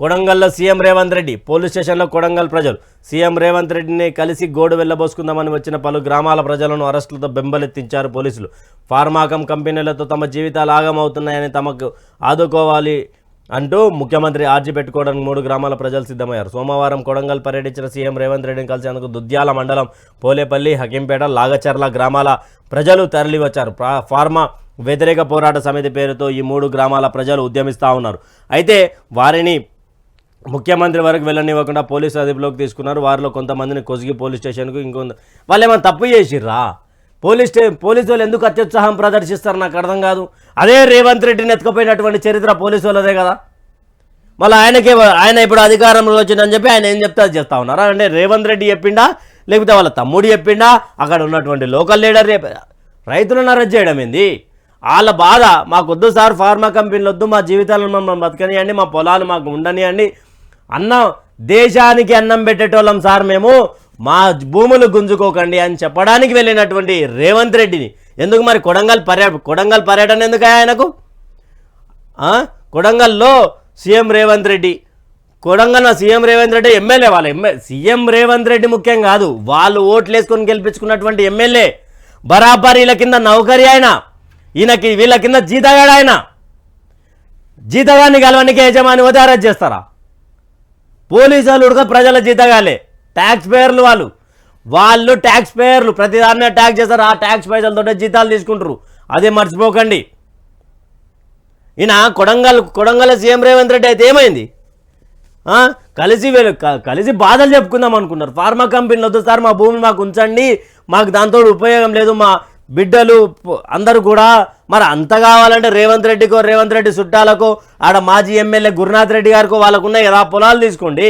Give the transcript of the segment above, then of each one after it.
కొడంగల్లో CM Revanth Reddy police స్టేషన్లో కొడంగల్ ప్రజలు. సీఎం రేవంత్ రెడ్డిని కలిసి గోడు వెళ్ళబోసుకుందామని వచ్చిన పలు గ్రామాల ప్రజలను అరెస్టులతో బెంబలెత్తించారు పోలీసులు. ఫార్మాకం కంపెనీలతో తమ జీవితాలు ఆగమవుతున్నాయని తమకు ఆదుకోవాలి అంటూ ముఖ్యమంత్రి ఆర్జీ పెట్టుకోవడానికి మూడు గ్రామాల ప్రజలు సిద్ధమయ్యారు. సోమవారం కొడంగల్ పర్యటించిన సీఎం రేవంత్ రెడ్డిని కలిసేందుకు దుద్యాల మండలం పోలేపల్లి హకింపేట లాగచర్ల గ్రామాల ప్రజలు తరలివచ్చారు. ఫార్మా వ్యతిరేక పోరాట సమితి పేరుతో ఈ మూడు గ్రామాల ప్రజలు ఉద్యమిస్తూ ఉన్నారు. అయితే వారిని ముఖ్యమంత్రి వరకు వెళ్ళనివ్వకుండా పోలీసు అదుపులోకి తీసుకున్నారు. వారిలో కొంతమందిని కొసిగి పోలీస్ స్టేషన్కు ఇంకొంత వాళ్ళు ఏమైనా తప్పు చేసిర్రా? పోలీస్ స్టే పోలీసు వాళ్ళు ఎందుకు అత్యుత్సాహం ప్రదర్శిస్తారు నాకు అర్థం కాదు. అదే రేవంత్ రెడ్డిని ఎత్తుకుపోయినటువంటి చరిత్ర పోలీసు వాళ్ళదే కదా. మళ్ళీ ఆయనకే ఆయన ఇప్పుడు అధికారంలో వచ్చిందని చెప్పి ఆయన ఏం చెప్తే చేస్తా ఉన్నారా? అంటే రేవంత్ రెడ్డి చెప్పిండా? లేకపోతే వాళ్ళ తమ్ముడు చెప్పిండా? అక్కడ ఉన్నటువంటి లోకల్ లీడర్ రైతులను అరెస్ట్ చేయడం ఏంది? వాళ్ళ బాధ మాకొద్దు సార్ ఫార్మా కంపెనీలు వద్దు మా జీవితాలను మమ్మల్ని బతకనియండి మా పొలాలు మాకు ఉండనియండి అన్నం దేశానికి అన్నం పెట్టేటోళ్ళం సార్ మేము. మా భూములు గుంజుకోకండి అని చెప్పడానికి వెళ్ళినటువంటి రేవంత్ రెడ్డిని. ఎందుకు మరి కొడంగల్ పర్య కొడంగల్ పర్యటన ఎందుకు ఆయనకు? కొడంగల్లో CM Revanth Reddy Kodangal CM Revanth Reddy MLA వాళ్ళ ఎమ్మె సీఎం రేవంత్ రెడ్డి ముఖ్యం కాదు. వాళ్ళు ఓట్లు వేసుకొని గెలిపించుకున్నటువంటి ఎమ్మెల్యే. బరాబర్ వీళ్ళ కింద నౌకరి ఆయన. ఈయనకి వీళ్ళ కింద జీతగాడు ఆయన. జీతగాన్ని కలవనికి యజమాని పోతే చేస్తారా? పోలీసులు ఉడక ప్రజల జీతగాలే. ట్యాక్స్ పేయర్లు వాళ్ళు. వాళ్ళు ట్యాక్స్ పేయర్లు ప్రతిదాన్నే ట్యాక్స్ చేస్తారు. ఆ ట్యాక్స్ పైసలతో జీతాలు తీసుకుంటారు. అదే మర్చిపోకండి. ఈయన కొడంగల్ కొడంగల్ సీఎం రేవంత్ రెడ్డి అయితే ఏమైంది? కలిసి వీళ్ళు- కలిసి బాధలు చెప్పుకుందాం అనుకున్నారు. ఫార్మా కంపెనీలు వద్దు సార్ మా భూమి మాకు ఉంచండి. మాకు దాంతో ఉపయోగం లేదు. మా బిడ్డలు అందరూ కూడా మరి అంత కావాలంటే రేవంత్ రెడ్డికో రేవంత్ రెడ్డి చుట్టాలకో ఆడ మాజీ ఎమ్మెల్యే గురునాథ్ రెడ్డి గారికో వాళ్ళకు ఉన్నాయి కదా పొలాలు తీసుకోండి.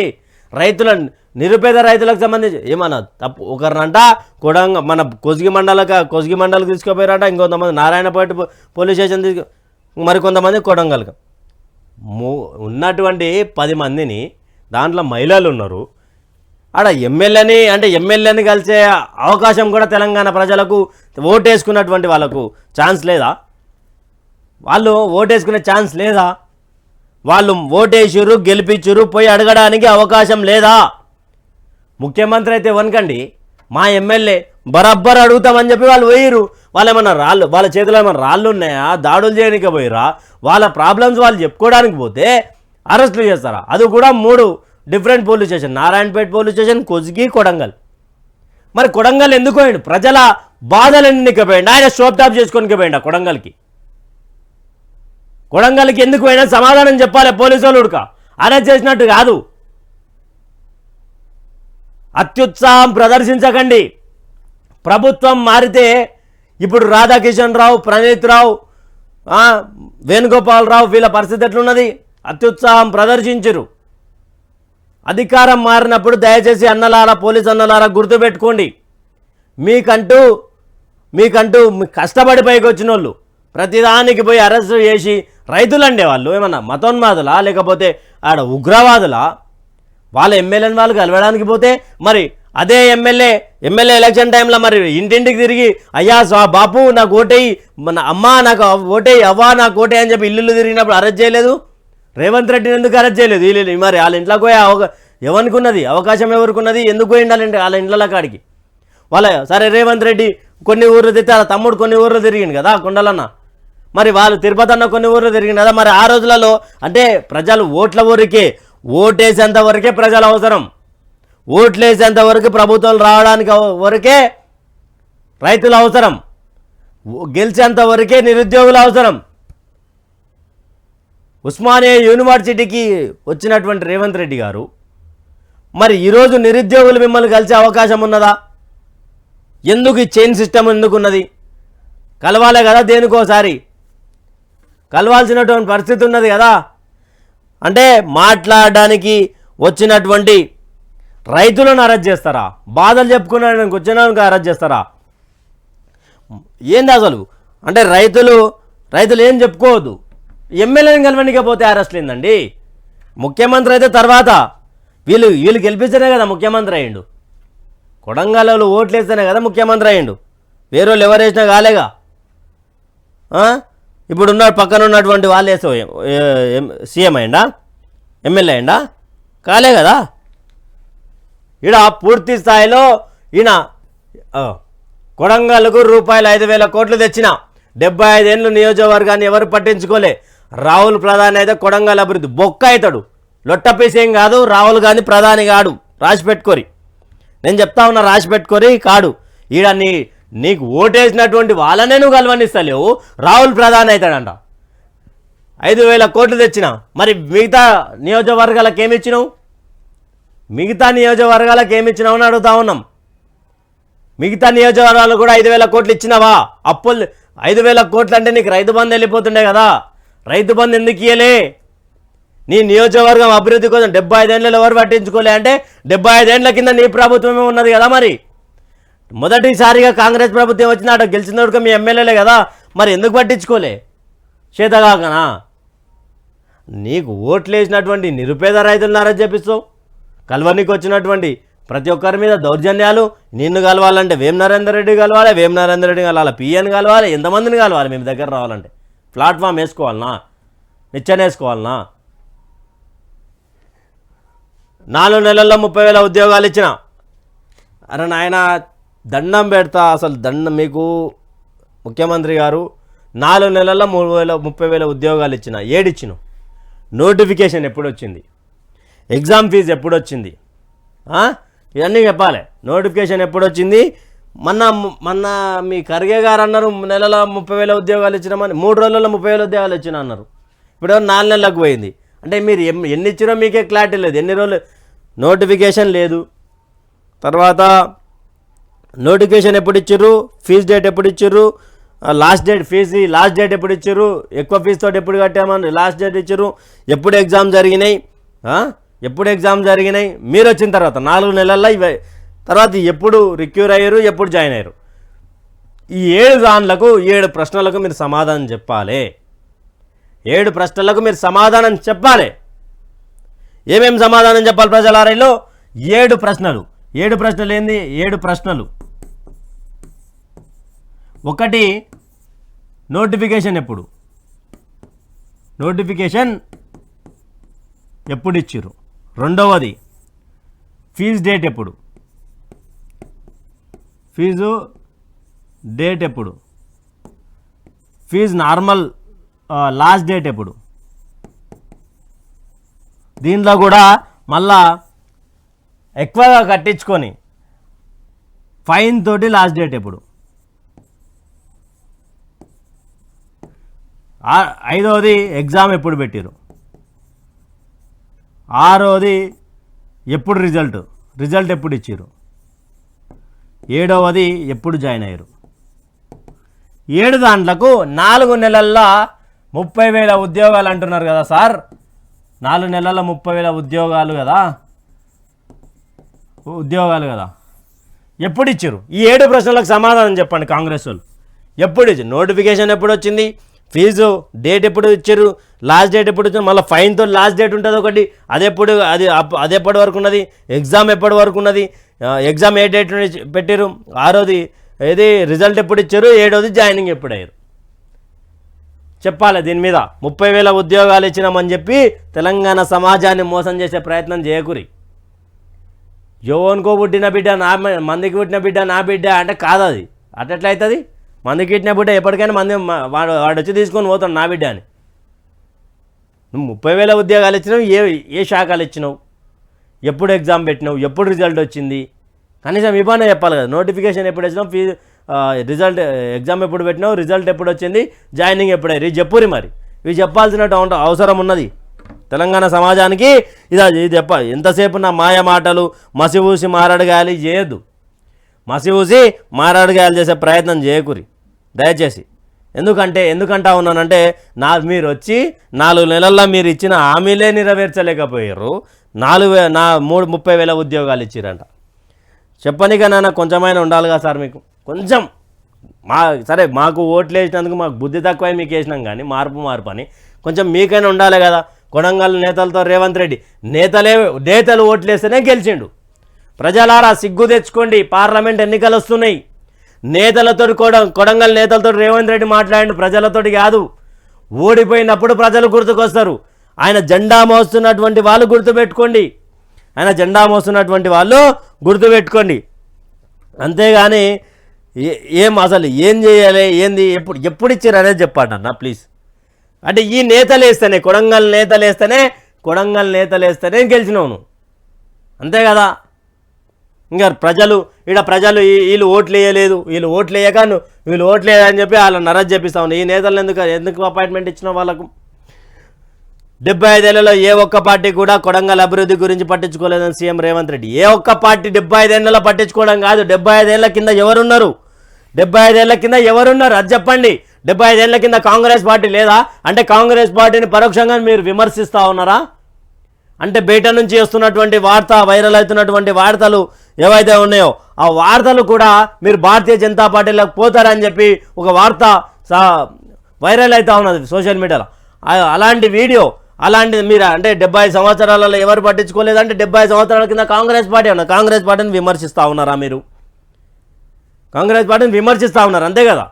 రైతుల నిరుపేద రైతులకు సంబంధించి ఏమన్నా తప్పు ఒకరినంట కొడంగ మన కొసిగి మండలక కొసిగి మండలకు తీసుకుపోయారంట ఇంకొంతమంది నారాయణపేట పోలీస్ స్టేషన్ తీసుకు మరికొంతమంది కొడంగల్కి. మూ ఉన్నటువంటి పది మందిని దాంట్లో మహిళలు ఉన్నారు. ఆడ ఎమ్మెల్యేని అంటే ఎమ్మెల్యేని కలిసే అవకాశం కూడా తెలంగాణ ప్రజలకు ఓటేసుకున్నటువంటి వాళ్ళకు ఛాన్స్ లేదా? వాళ్ళు ఓటేసుకునే ఛాన్స్ లేదా? వాళ్ళు ఓటేసిర్రు గెలిపించురు పోయి అడగడానికి అవకాశం లేదా? ముఖ్యమంత్రి అయితే వనకండి మా ఎమ్మెల్యే బరబ్బర్ అడుగుతామని చెప్పి వాళ్ళు పోయిరు వాళ్ళు ఏమన్నా రాళ్ళు వాళ్ళ చేతిలో ఏమన్నా రాళ్ళు ఉన్నాయా? దాడులు చేయడానికి పోయిరా వాళ్ళ ప్రాబ్లమ్స్ వాళ్ళు చెప్పుకోవడానికి పోతే అరెస్టులు చేస్తారా? అది కూడా మూడు different police station Narayanpet police station Kosgi Kodangal. మరి కొడంగల్ ఎందుకు పోయిండు? ప్రజల బాధలన్నీ పోయిండు ఆయన స్టోప్ టాప్ చేసుకొని పోయిండు ఆ కొడంగల్కి. కొడంగల్కి ఎందుకు పోయినా సమాధానం చెప్పాలి పోలీసు వాళ్ళు ఉడక. అరెస్ట్ చేసినట్టు కాదు. అత్యుత్సాహం ప్రదర్శించకండి. ప్రభుత్వం మారితే ఇప్పుడు రాధాకిషన్ రావు ప్రణీత్ రావు వేణుగోపాల్ వేణుగోపాలరావు వీళ్ళ పరిస్థితి ఎట్లున్నది? అత్యుత్సాహం ప్రదర్శించరు. అధికారం మారినప్పుడు దయచేసి అన్నలారా పోలీస్ అన్నలారా గుర్తుపెట్టుకోండి. మీకంటూ మీకంటూ కష్టపడి పైకి వచ్చిన వాళ్ళు ప్రతిదానికి పోయి అరెస్ట్ చేసి రైతులండే వాళ్ళు. ఏమన్నా మతోన్మాదులా? లేకపోతే ఆడ ఉగ్రవాదులా? వాళ్ళ ఎమ్మెల్యేని వాళ్ళు కలవడానికి పోతే మరి అదే ఎమ్మెల్యే ఎమ్మెల్యే ఎలక్షన్ టైంలో మరి ఇంటింటికి తిరిగి అయ్యా స్వా బాపు నాకు ఓటేయి మన అమ్మ నాకు ఓటేయి అవ్వా నాకు ఓటేయి అని చెప్పి ఇల్లు తిరిగినప్పుడు అరెస్ట్ చేయలేదు? రేవంత్ రెడ్డిని ఎందుకు అరెస్ట్ చేయలేదు? వీళ్ళు మరి వాళ్ళ ఇంట్లోకి పోయే అవకా ఎవరికి ఉన్నది అవకాశం ఎవరికి ఉన్నది ఎందుకు పోయిండాలంటే వాళ్ళ ఇండ్ల కాడికి వాళ్ళ సరే రేవంత్ రెడ్డి కొన్ని ఊర్లు తిరిగి వాళ్ళ తమ్ముడు కొన్ని ఊర్లు తిరిగింది కదా కొండలన్న. మరి వాళ్ళు తిరుపతి అన్న కొన్ని ఊర్లు తిరిగింది కదా మరి ఆ రోజులలో అంటే ప్రజలు ఓట్ల ఊరికే ఓటేసేంత వరకే ప్రజలు అవసరం. ఓట్లేసేంత వరకు ప్రభుత్వం రావడానికి వరకే రైతులు అవసరం. గెలిచేంత వరకే నిరుద్యోగులు అవసరం. ఉస్మానియా యూనివర్సిటీకి వచ్చినటువంటి రేవంత్ రెడ్డి గారు మరి ఈరోజు నిరుద్యోగులు మిమ్మల్ని కలిసే అవకాశం ఉన్నదా? ఎందుకు ఈ చైన్ సిస్టమ్ ఎందుకు ఉన్నది కలవాలే కదా దేనికోసారి? కలవాల్సినటువంటి పరిస్థితి ఉన్నది కదా? అంటే మాట్లాడడానికి వచ్చినటువంటి రైతులను అరెస్ట్ చేస్తారా? బాధలు చెప్పుకునడానికి వచ్చినానికి అరెస్ట్ చేస్తారా? ఏంది అసలు? అంటే రైతులు రైతులు ఏం చెప్పుకోవద్దు. ఎమ్మెల్యేని కలవనికపోతే అరెస్ట్ ఏందండి ముఖ్యమంత్రి అయితే తర్వాత వీళ్ళు వీళ్ళు గెలిపిస్తేనే కదా ముఖ్యమంత్రి అయ్యిండు. కొడంగల్లో ఓట్లు వేస్తేనే కదా ముఖ్యమంత్రి అయ్యిండు. వేరే వాళ్ళు ఎవరు వేసినా కాలేగా ఇప్పుడు ఉన్న పక్కన ఉన్నటువంటి వాళ్ళు వేసే సీఎం అయ్యిండా? ఎమ్మెల్యే అయ్యిండా? కాలే కదా? ఈడ పూర్తి స్థాయిలో ఈయన కొడంగల్కు రూపాయలు ఐదు వేల కోట్లు తెచ్చిన. డెబ్బై ఐదేళ్ళు నియోజకవర్గాన్ని ఎవరు పట్టించుకోలే. రాహుల్ ప్రధాని అయితే కొడంగల్ అభివృద్ధి బొక్క అవుతాడు. లొట్టపీసేం కాదు రాహుల్ గాంధీ ప్రధాని కాడు. రాసి పెట్టుకోరి. నేను చెప్తా ఉన్నా రాసి పెట్టుకొని కాడు. ఈడ నీ నీకు ఓటేసినటువంటి వాళ్ళనే నువ్వు కలవనిస్తలేవు రాహుల్ ప్రధాన్ అవుతాడంట. ఐదు వేల కోట్లు తెచ్చిన. మరి మిగతా నియోజకవర్గాలకు ఏమి ఇచ్చినావు మిగతా నియోజకవర్గాలకు ఏమి ఇచ్చినావు అని అడుగుతా ఉన్నాం. మిగతా నియోజకవర్గాలు కూడా ఐదు వేల కోట్లు ఇచ్చినావా? అప్పులు ఐదు వేల కోట్లు అంటే నీకు రైతు బంధు వెళ్ళిపోతుండే కదా. రైతు బంధు ఎందుకు ఇయ్యలే? నీ నియోజకవర్గం అభివృద్ధి కోసం డెబ్బై ఐదేళ్ళు ఎవరు పట్టించుకోలే అంటే డెబ్బై ఐదేళ్ళ కింద నీ ప్రభుత్వమే ఉన్నది కదా మరి. మొదటిసారిగా కాంగ్రెస్ ప్రభుత్వం వచ్చినాట గెలిచినోడుక మీ ఎమ్మెల్యేలే కదా. మరి ఎందుకు పట్టించుకోలే? చేతగాకనా? నీకు ఓట్లు వేసినటువంటి నిరుపేద రైతులున్నారని చెప్పిస్తావు కలవనికి వచ్చినటువంటి ప్రతి ఒక్కరి మీద దౌర్జన్యాలు నిన్ను కలవాలంటే వేం నరేందర్ రెడ్డి కలవాలి వేం నరేందర్ రెడ్డి కలవాలి పిఎన్ కలవాలి ఎంతమందిని కలవాలి మేము దగ్గర రావాలంటే. ప్లాట్ఫామ్ వేసుకోవాలనా? నిచ్చెన వేసుకోవాలనా? నాలుగు నెలల్లో ముప్పై వేల ఉద్యోగాలు ఇచ్చిన. అరే నాయన దండం పెడతా. అసలు దండం మీకు ముఖ్యమంత్రి గారు నాలుగు నెలల్లో మూడు వేల ముప్పై వేల ఉద్యోగాలు ఇచ్చిన. ఏడిచ్చిన నోటిఫికేషన్ ఎప్పుడు వచ్చింది ఎగ్జామ్ ఫీజు ఎప్పుడు వచ్చింది ఇవన్నీ చెప్పాలి. నోటిఫికేషన్ ఎప్పుడు వచ్చింది మొన్న మొన్న మీ ఖర్గే గారు అన్నారు నెలలో ముప్పై వేల ఉద్యోగాలు ఇచ్చినామని. మూడు రోజుల్లో ముప్పై వేల ఉద్యోగాలు ఇచ్చిన అన్నారు. ఇప్పుడు నాలుగు నెలలకు పోయింది. అంటే మీరు ఎం- ఎన్ని ఇచ్చినా మీకే క్లారిటీ లేదు. ఎన్ని రోజులు నోటిఫికేషన్ లేదు. తర్వాత నోటిఫికేషన్ ఎప్పుడు ఇచ్చారు ఫీజు డేట్ ఎప్పుడు ఇచ్చారు last date fee last date ఎప్పుడు ఇచ్చారు ఎక్కువ ఫీజుతో ఎప్పుడు కట్టామని లాస్ట్ డేట్ ఇచ్చారు ఎప్పుడు ఎగ్జామ్ జరిగినాయి? ఎప్పుడు ఎగ్జామ్ జరిగినాయి? మీరు వచ్చిన తర్వాత నాలుగు నెలల్లో ఇవి. తర్వాత ఎప్పుడు రిక్యూర్ అయ్యారు? ఎప్పుడు జాయిన్ అయ్యారు? ఈ ఏడు దానిలకు ఏడు ప్రశ్నలకు మీరు సమాధానం చెప్పాలి. ఏడు ప్రశ్నలకు మీరు సమాధానం చెప్పాలి. ఏమేమి సమాధానం చెప్పాలి ప్రజలారైలో ఏడు ప్రశ్నలు. ఏడు ప్రశ్నలు ఏంది? ఏడు ప్రశ్నలు. ఒకటి నోటిఫికేషన్ ఎప్పుడు? నోటిఫికేషన్ ఎప్పుడు ఇచ్చిర్రు? రెండవది ఫీజు డేట్ ఎప్పుడు? ఫీజు డేట్ ఎప్పుడు? ఫీజు నార్మల్ లాస్ట్ డేట్ ఎప్పుడు? దీంట్లో కూడా మళ్ళా ఎక్కువగా కట్టించుకొని ఫైన్ తోటి లాస్ట్ డేట్ ఎప్పుడు? ఐదవది ఎగ్జామ్ ఎప్పుడు పెట్టారు ఆరోది ఎప్పుడు రిజల్ట్ రిజల్ట్ ఎప్పుడు ఇచ్చారు ఏడవది ఎప్పుడు జాయిన్ అయ్యారు? ఏడు దాంట్లకు నాలుగు నెలల్లో ముప్పై వేల ఉద్యోగాలు అంటున్నారు కదా సార్. నాలుగు నెలల ముప్పై వేల ఉద్యోగాలు కదా. ఉద్యోగాలు కదా. ఎప్పుడు ఇచ్చారు ఈ ఏడు ప్రశ్నలకు సమాధానం చెప్పండి కాంగ్రెస్ వాళ్ళు. ఎప్పుడు ఇచ్చారు నోటిఫికేషన్ ఎప్పుడు వచ్చింది? ఫీజు డేట్ ఎప్పుడు ఇచ్చారు లాస్ట్ డేట్ ఎప్పుడు ఇచ్చారు మళ్ళీ ఫైన్తో లాస్ట్ డేట్ ఉంటుంది ఒకటి. అది ఎప్పుడు అది అప్- అది ఎప్పటి వరకు ఉన్నది? ఎగ్జామ్ ఎప్పటి వరకు ఉన్నది? ఎగ్జామ్ ఏ డేట్ పెట్టారు ఆరోది ఏది రిజల్ట్ ఎప్పుడు ఇచ్చారు ఏడోది జాయినింగ్ ఎప్పుడు అయ్యారు? చెప్పాలి దీని మీద. ముప్పై వేల ఉద్యోగాలు ఇచ్చినామని చెప్పి తెలంగాణ సమాజాన్ని మోసం చేసే ప్రయత్నం చేయకురి. యోవన్కో పుట్టిన బిడ్డ నా మందికి పుట్టిన బిడ్డ నా బిడ్డ అంటే కాదు అది అట్లయితుంది మందికి పుట్టిన బిడ్డ ఎప్పటికైనా మంది వాడు వాడు వచ్చి తీసుకొని పోతాడు నా బిడ్డ అని నువ్వు ముప్పై వేల ఉద్యోగాలు ఇచ్చినావు ఏ ఏ శాఖలు ఇచ్చినావు? ఎప్పుడు ఎగ్జామ్ పెట్టినావు? ఎప్పుడు రిజల్ట్ వచ్చింది? కనీసం ఇవ్వనే చెప్పాలి కదా. నోటిఫికేషన్ ఎప్పుడు వచ్చినావు ఫీజు రిజల్ట్ ఎగ్జామ్ ఎప్పుడు పెట్టినావు? రిజల్ట్ ఎప్పుడు వచ్చింది? జాయినింగ్ ఎప్పుడై? చెప్పురి మరి. ఇవి చెప్పాల్సినట్టు అవసరం ఉన్నది. తెలంగాణ సమాజానికి ఇది ఇది చెప్ప ఎంతసేపు నా మాయ మాటలు మసి ఊసి చేయొద్దు. మసి ఊసి చేసే ప్రయత్నం చేయకురి. దయచేసి. ఎందుకంటే ఎందుకంటా ఉన్నానంటే నా మీరు వచ్చి నాలుగు నెలల్లో మీరు ఇచ్చిన హామీలే నెరవేర్చలేకపోయారు నాలుగు నా మూడు ముప్పై వేల ఉద్యోగాలు ఇచ్చిరంట. చెప్పనిక నాన్న కొంచెమైనా ఉండాలిగా సార్ మీకు. కొంచెం మా సరే మాకు ఓట్లు వేసినందుకు మాకు బుద్ధి తక్కువై మీకు వేసినాం కానీ మార్పు మార్పు అని. కొంచెం మీకైనా ఉండాలి కదా. కొడంగల్ నేతలతో రేవంత్ రెడ్డి నేతలే నేతలు ఓట్లు వేస్తేనే గెలిచిండు. ప్రజలారా సిగ్గు తెచ్చుకోండి. పార్లమెంట్ ఎన్నికలు వస్తున్నాయి. నేతలతో కొడ కొడంగల్ నేతలతో రేవంత్ రెడ్డి మాట్లాడిన ప్రజలతోటి కాదు. ఓడిపోయినప్పుడు ప్రజలు గుర్తుకొస్తారు. ఆయన జెండా మోస్తున్నటువంటి వాళ్ళు గుర్తుపెట్టుకోండి. ఆయన జెండా మోస్తున్నటువంటి వాళ్ళు గుర్తుపెట్టుకోండి. అంతేగాని ఏ- ఏం అసలు ఏం చేయాలి ఏంది ఎప్పుడు ఎప్పుడు ఇచ్చారు అనేది చెప్పండి అన్న ప్లీజ్ అంటే ఈ నేతలు వేస్తేనే కొడంగల్ నేతలు వేస్తేనే కొడంగల్ నేతలు వేస్తేనే గెలిచినావు నువ్వు. అంతే కదా? ఇంకా ప్రజలు ఈడ ప్రజలు వీళ్ళు ఓట్లు వేయలేదు వీళ్ళు ఓట్లు వేయక వీళ్ళు ఓట్లు వేయని చెప్పి వాళ్ళని నరజ్ చెప్పిస్తా ఈ నేతలు ఎందుకు ఎందుకు అపాయింట్మెంట్ ఇచ్చిన వాళ్ళకు? డెబ్బై ఐదేళ్ళలో ఏ ఒక్క పార్టీ కూడా కొడంగల్ అభివృద్ధి గురించి పట్టించుకోలేదని సీఎం రేవంత్ రెడ్డి. ఏ ఒక్క పార్టీ డెబ్బై ఐదేళ్ళలో పట్టించుకోవడం కాదు. డెబ్బై ఐదేళ్ళ కింద ఎవరున్నారు? డెబ్బై ఐదేళ్ళ కింద ఎవరున్నారు? అది చెప్పండి. డెబ్బై ఐదేళ్ళ కింద కాంగ్రెస్ పార్టీ లేదా? అంటే కాంగ్రెస్ పార్టీని పరోక్షంగా మీరు విమర్శిస్తూ ఉన్నారా? అంటే బయట నుంచి వస్తున్నటువంటి వార్త వైరల్ అవుతున్నటువంటి వార్తలు ఏవైతే ఉన్నాయో ఆ వార్తలు కూడా మీరు భారతీయ జనతా పార్టీలోకి పోతారని చెప్పి ఒక వార్త వైరల్ అవుతా ఉన్నది సోషల్ మీడియాలో. అలాంటి వీడియో అలాంటి మీరు అంటే డెబ్బై సంవత్సరాలలో ఎవరు పట్టించుకోలేదంటే డెబ్బై సంవత్సరాల కింద కాంగ్రెస్ పార్టీ ఉన్నారు కాంగ్రెస్ పార్టీని విమర్శిస్తూ ఉన్నారా మీరు? కాంగ్రెస్ పార్టీని విమర్శిస్తూ ఉన్నారు అంతే కదా?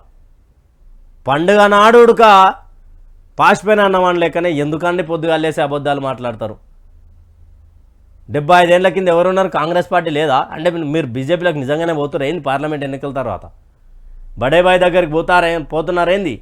పండుగ నాడుక ఉడక పాసిపోయిన అన్నవాని లెక్కనే ఎందుకండి పొద్దుగా లేసి అబద్ధాలు మాట్లాడతారు? డెబ్బై ఐదేళ్ళ కింద ఎవరున్నారు? కాంగ్రెస్ పార్టీ లేదా? అంటే మీరు బీజేపీలకు నిజంగానే పోతున్నారు ఏంది? పార్లమెంట్ ఎన్నికల తర్వాత? బడేబాయ్ దగ్గరికి పోతారే? పోతున్నారేంది